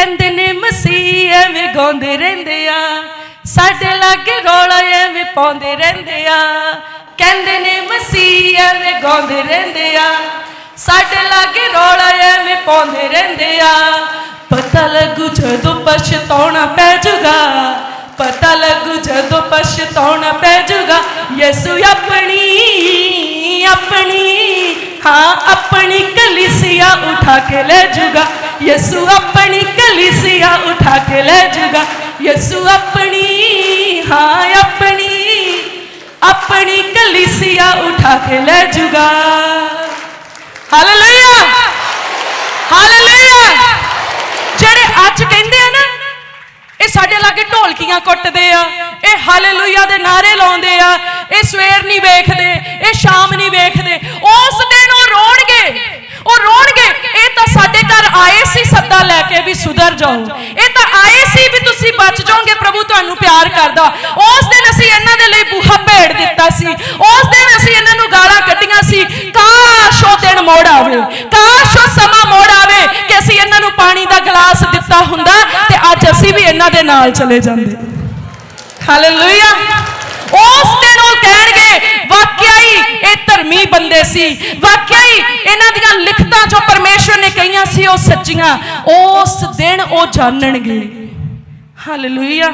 ਕਹਿੰਦੇ ਨੇ ਮਸੀਹ ਐਵੇਂ ਗਾਉਂਦੇ ਰਹਿੰਦੇ ਆ। ਸਾਡੇ ਲਾਗੇ ਰੌਲਾ ਐਵੇਂ ਪਾਉਂਦੇ ਰਹਿੰਦੇ ਆ। ਕਹਿੰਦੇ ਨੇ ਮਸੀਹ ਐਵੇਂ ਗਾਉਂਦੇ ਰਹਿੰਦੇ ਆ। ਸਾਡੇ ਲਾਗੇ ਰੌਲਾ ਐਵੇਂ ਪਾਉਂਦੇ ਰਹਿੰਦੇ ਆ। ਪਤਾ ਲੱਗੂ ਜਦੋਂ ਪਛਤਾਉਣਾ ਪੈ ਜੂਗਾ ਪਤਾ ਲੱਗੂ ਜਦੋਂ ਪਛਤਾਉਣਾ ਪੈ ਜੂਗਾ ਯਿਸੂ ਆਪਣੀ ਆਪਣੀ, ਹਾਂ, ਆਪਣੀ ਕਲੀਸਿਆ ਉਠਾ ਕੇ ਲੈ ਜੂਗਾ ਯਿਸੂ ਆਪਣੀ ਕਲੀਸਿਆ ਉਠਾ ਕੇ ਲੈ ਜੂਗਾ ਯਿਸੂ ਆਪਣੀ, ਹਾਂ, ਆਪਣੀ ਆਪਣੀ ਕਲੀਸਿਆ ਉਠਾ ਕੇ ਲੈ ਜੂਗਾ ਹਾਲੇਲੂਇਆ! ਹਾਲੇਲੂਇਆ! ਜਿਹੜੇ ਅੱਜ ਕਹਿੰਦੇ ਆ ਨਾ, ਇਹ ਸਾਡੇ ਲਾਗੇ ਢੋਲਕੀਆਂ ਕੁੱਟਦੇ ਆ, ਇਹ ਹਾਲੇਲੂਇਆ ਦੇ ਨਾਰੇ ਲਾਉਂਦੇ ਆ, ਇਹ ਸਵੇਰ ਨਹੀਂ ਵੇਖਦੇ, ਇਹ ਸ਼ਾਮ ਵੀ ਸੁਧਰ ਜਾਓ। ਇਹ ਤਾਂ ਆਏ ਸੀ ਵੀ ਤੁਸੀਂ ਬਚ ਜਾਓਗੇ, ਪ੍ਰਭੂ ਤੁਹਾਨੂੰ ਪਿਆਰ ਕਰਦਾ। ਉਸ ਦਿਨ ਅਸੀਂ ਇਹਨਾਂ ਦੇ ਲਈ ਬੂਹਾ ਭੇੜ ਦਿੱਤਾ ਸੀ। ਉਸ ਦਿਨ ਅਸੀਂ ਇਹਨਾਂ ਨੂੰ ਗਾਲਾਂ ਕੱਢੀਆਂ ਸੀ। ਕਾਸ਼ ਉਹ ਦਿਨ ਮੋੜ ਆਵੇ। ਕਾਸ਼ ਉਹ ਸਮਾਂ ਮੋੜ ਆਵੇ ਕਿ ਅਸੀਂ ਇਹਨਾਂ ਨੂੰ ਪਾਣੀ ਦਾ ਗਲਾਸ ਦਿੱਤਾ ਹੁੰਦਾ ਤੇ ਅੱਜ ਅਸੀਂ ਵੀ ਇਹਨਾਂ ਦੇ ਨਾਲ ਚਲੇ ਜਾਂਦੇ। ਹਾਲੇਲੂਇਆ ਉਸ ਦਿਨ ਉਹ ਕਹਿਣਗੇ ਵਾਕਿਆ ਹੀ ਇਹ ਧਰਮੀ ਬੰਦੇ ਸੀ। ਵਾਕਿਆ ਹੀ ਇਹਨਾਂ ਦੀਆਂ ਲਿਖਤਾਂ ਜੋ ਪਰਮੇਸ਼ਵਰ ਨੇ ਕਹੀਆਂ ਸੀ, ਉਹ ਸੱਚੀਆਂ। ਉਸ ਦਿਨ ਉਹ ਜਾਣਨਗੇ। ਹਾਲੇਲੂਇਆ